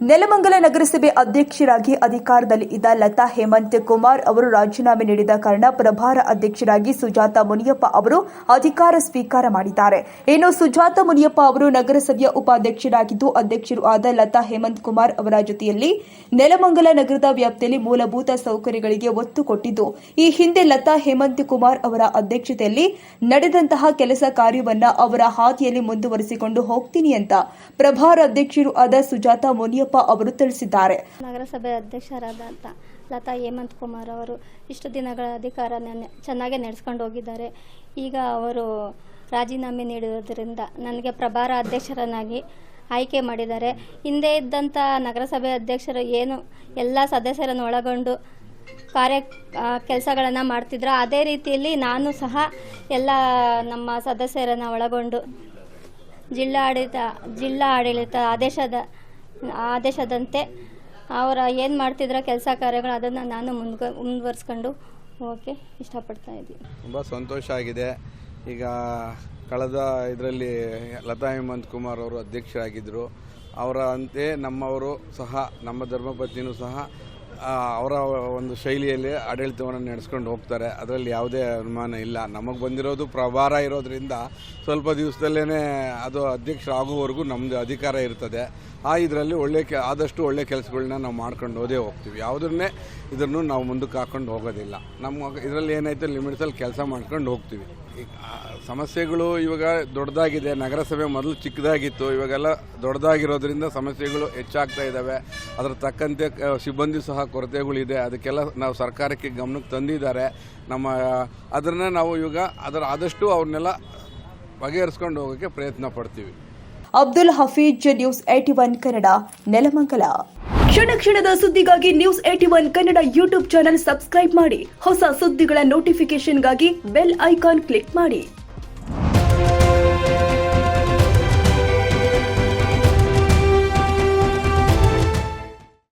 ನೆಲಮಂಗಲ ನಗರಸಭೆ ಅಧ್ಯಕ್ಷರಾಗಿ ಅಧಿಕಾರದಲ್ಲಿ ಇದ್ದ ಲತಾ ಹೇಮಂತ್ ಕುಮಾರ್ ಅವರು ರಾಜೀನಾಮೆ ನೀಡಿದ ಕಾರಣ ಪ್ರಭಾರ ಅಧ್ಯಕ್ಷರಾಗಿ ಸುಜಾತ ಮುನಿಯಪ್ಪ ಅವರು ಅಧಿಕಾರ ಸ್ವೀಕಾರ ಮಾಡಿದ್ದಾರೆ. ಇನ್ನು ಸುಜಾತ ಮುನಿಯಪ್ಪ ಅವರು ನಗರಸಭೆಯ ಉಪಾಧ್ಯಕ್ಷರಾಗಿದ್ದು, ಅಧ್ಯಕ್ಷರು ಆದ ಲತಾ ಹೇಮಂತ್ ಕುಮಾರ್ ಅವರ ಜೊತೆಯಲ್ಲಿ ನೆಲಮಂಗಲ ನಗರದ ವ್ಯಾಪ್ತಿಯಲ್ಲಿ ಮೂಲಭೂತ ಸೌಕರ್ಯಗಳಿಗೆ ಒತ್ತು ಕೊಟ್ಟಿದ್ದು, ಈ ಹಿಂದೆ ಲತಾ ಹೇಮಂತ್ ಕುಮಾರ್ ಅವರ ಅಧ್ಯಕ್ಷತೆಯಲ್ಲಿ ನಡೆದಂತಹ ಕೆಲಸ ಕಾರ್ಯವನ್ನ ಅವರ ಹಾದಿಯಲ್ಲಿ ಮುಂದುವರಿಸಿಕೊಂಡು ಹೋಗ್ತೀನಿ ಅಂತ ಪ್ರಭಾರ ಅಧ್ಯಕ್ಷರು ಆದ ಸುಜಾತ ಮುನಿಯಪ್ಪ ಅವರು ತಿಳಿಸಿದ್ದಾರೆ. ನಗರಸಭೆ ಅಧ್ಯಕ್ಷರಾದಂಥ ಲತಾ ಹೇಮಂತ್ ಕುಮಾರ್ ಅವರು ಇಷ್ಟು ದಿನಗಳ ಅಧಿಕಾರ ಚೆನ್ನಾಗೇ ನಡೆಸ್ಕೊಂಡು ಹೋಗಿದ್ದಾರೆ. ಈಗ ಅವರು ರಾಜೀನಾಮೆ ನೀಡಿರೋದ್ರಿಂದ ನನಗೆ ಪ್ರಭಾರ ಅಧ್ಯಕ್ಷರನ್ನಾಗಿ ಆಯ್ಕೆ ಮಾಡಿದ್ದಾರೆ. ಹಿಂದೆ ಇದ್ದಂಥ ನಗರಸಭೆ ಅಧ್ಯಕ್ಷರು ಏನು ಎಲ್ಲ ಸದಸ್ಯರನ್ನು ಒಳಗೊಂಡು ಕಾರ್ಯ ಕೆಲಸಗಳನ್ನು ಮಾಡ್ತಿದ್ರು. ಅದೇ ರೀತಿಯಲ್ಲಿ ನಾನು ಸಹ ಎಲ್ಲ ನಮ್ಮ ಸದಸ್ಯರನ್ನು ಒಳಗೊಂಡು ಜಿಲ್ಲಾಡಳಿತ, ಜಿಲ್ಲಾ ಆಡಳಿತ ಆದೇಶದ ಆದೇಶದಂತೆ ಅವರ ಏನು ಮಾಡ್ತಿದ್ರ ಕೆಲಸ ಕಾರ್ಯಗಳು ಅದನ್ನು ನಾನು ಮುಂದ್ಗ, ಮುಂದುವರ್ಸ್ಕೊಂಡು ಹೋಗೋಕ್ಕೆ ಇಷ್ಟಪಡ್ತಾ ಇದ್ದೀನಿ. ತುಂಬ ಸಂತೋಷ ಆಗಿದೆ. ಈಗ ಕಳೆದ ಇದರಲ್ಲಿ ಲತಾ ಹೇಮಂತ್ ಕುಮಾರ್ ಅವರು ಅಧ್ಯಕ್ಷರಾಗಿದ್ದರು ಅವರ ಅಂತೆ ನಮ್ಮವರು ಸಹ, ನಮ್ಮ ಧರ್ಮಪತ್ನಿಯೂ ಸಹ ಅವರ ಒಂದು ಶೈಲಿಯಲ್ಲಿ ಆಡಳಿತವನ್ನು ನಡೆಸ್ಕೊಂಡು ಹೋಗ್ತಾರೆ. ಅದರಲ್ಲಿ ಯಾವುದೇ ಅನುಮಾನ ಇಲ್ಲ. ನಮಗೆ ಬಂದಿರೋದು ಪ್ರಭಾರ ಇರೋದ್ರಿಂದ ಸ್ವಲ್ಪ ದಿವಸದಲ್ಲೇ ಅದು ಅಧ್ಯಕ್ಷರಾಗುವವರೆಗೂ ನಮ್ಮದು ಅಧಿಕಾರ ಇರ್ತದೆ. ಆ, ಇದರಲ್ಲಿ ಒಳ್ಳೆ ಕೆ, ಆದಷ್ಟು ಒಳ್ಳೆ ಕೆಲಸಗಳನ್ನ ನಾವು ಮಾಡ್ಕೊಂಡು ಹೋದೇ ಹೋಗ್ತೀವಿ. ಯಾವುದನ್ನೇ ಇದನ್ನು ನಾವು ಮುಂದಕ್ಕೆ ಹಾಕೊಂಡು ಹೋಗೋದಿಲ್ಲ. ನಮ್ಮ, ಇದರಲ್ಲಿ ಏನಾಯ್ತು ಲಿಮಿಟ್ಸಲ್ಲಿ ಕೆಲಸ ಮಾಡ್ಕೊಂಡು ಹೋಗ್ತೀವಿ. ಸಮಸ್ಯೆಗಳು ಇವಾಗ ದೊಡ್ಡದಾಗಿದೆ. ನಗರಸಭೆ ಮೊದಲು ಚಿಕ್ಕದಾಗಿತ್ತು. ಇವಾಗೆಲ್ಲ ದೊಡ್ಡದಾಗಿರೋದ್ರಿಂದ ಸಮಸ್ಯೆಗಳು ಹೆಚ್ಚಾಗ್ತಾ ಇದ್ದಾವೆ ಅದರ ತಕ್ಕಂತೆ ಸಿಬ್ಬಂದಿ ಸಹ ಕೊರತೆಗಳಿದೆ. ಅದಕ್ಕೆಲ್ಲ ನಾವು ಸರ್ಕಾರಕ್ಕೆ ಗಮನಕ್ಕೆ ತಂದಿದ್ದಾರೆ. ನಮ್ಮ, ಅದನ್ನ ನಾವು ಇವಾಗ ಅದರ ಆದಷ್ಟು ಅವ್ರನ್ನೆಲ್ಲ ಬಗೆಹರಿಸ್ಕೊಂಡು ಹೋಗೋಕ್ಕೆ ಪ್ರಯತ್ನ ಪಡ್ತೀವಿ. Abdul Hafeez news AT one Kannada, Nelamangala. ಕ್ಷಣ ಕ್ಷಣದ ಸುದ್ದಿಗಾಗಿ news AT one Kannada YouTube channel subscribe ಮಾಡಿ. ಹೊಸ ಸುದ್ದಿಗಳ ನೋಟಿಫಿಕೇಶನ್ಗಾಗಿ ಬೆಲ್ ಐಕಾನ್ ಕ್ಲಿಕ್ ಮಾಡಿ.